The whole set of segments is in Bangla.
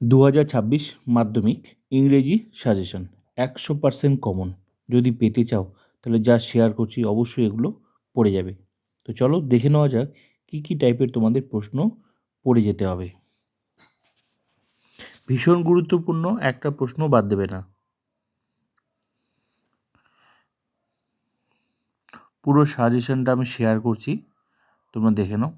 দু হাজার ছাব্বিশ মাধ্যমিক ইংরেজি সাজেশন, একশো পার্সেন্ট কমন। যদি পেতে চাও, তাহলে যা শেয়ার করছি অবশ্যই এগুলো পড়ে যাবে। তো চলো দেখে নেওয়া যাক কী কী টাইপের তোমাদের প্রশ্ন পড়ে যেতে হবে। ভীষণ গুরুত্বপূর্ণ একটা প্রশ্ন বাদ দেবে না। পুরো সাজেশনটা আমি শেয়ার করছি, তোমরা দেখে নাও।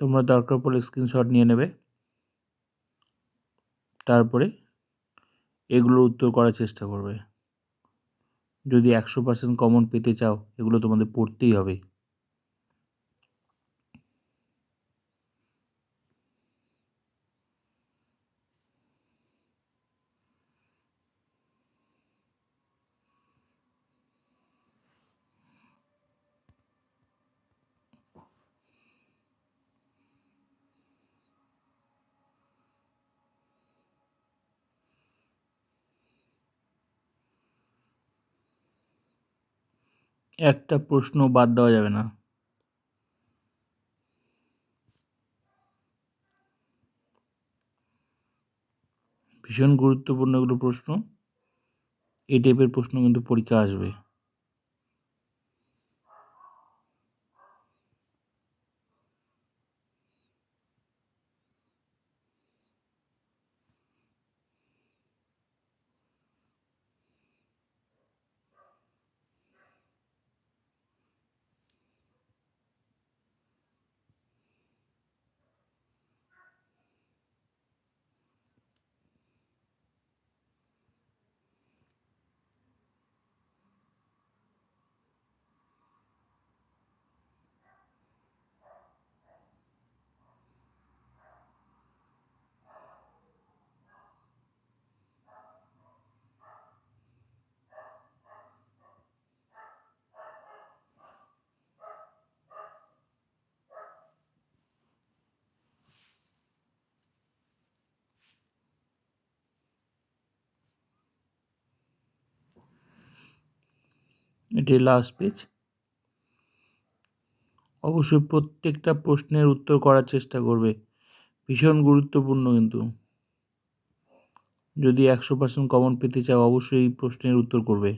তোমরা দরকার পড়লে স্ক্রিনশট নিয়ে নেবে। তারপরে এগুলোর উত্তর করার চেষ্টা করবে। যদি একশো পার্সেন্ট কমন পেতে চাও, এগুলো তোমাদের পড়তেই হবে। একটা প্রশ্ন বাদ দেওয়া যাবে না। ভীষণ গুরুত্বপূর্ণ এগুলো প্রশ্ন। এই টাইপের প্রশ্ন কিন্তু পরীক্ষা আসবে। এটি লাস্ট পেজ অবশ্যই প্রত্যেকটা প্রশ্নের উত্তর করার চেষ্টা করবে। ভীষণ গুরুত্বপূর্ণ কিন্তু। যদি একশো পার্সেন্ট কমন পেতে চাও, অবশ্যই এই প্রশ্নের উত্তর করবে।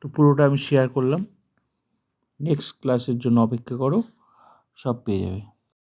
তো পুরোটা আমি শেয়ার করলাম। নেক্সট ক্লাসের জন্য অপেক্ষা করো, সব পেয়ে যাবে।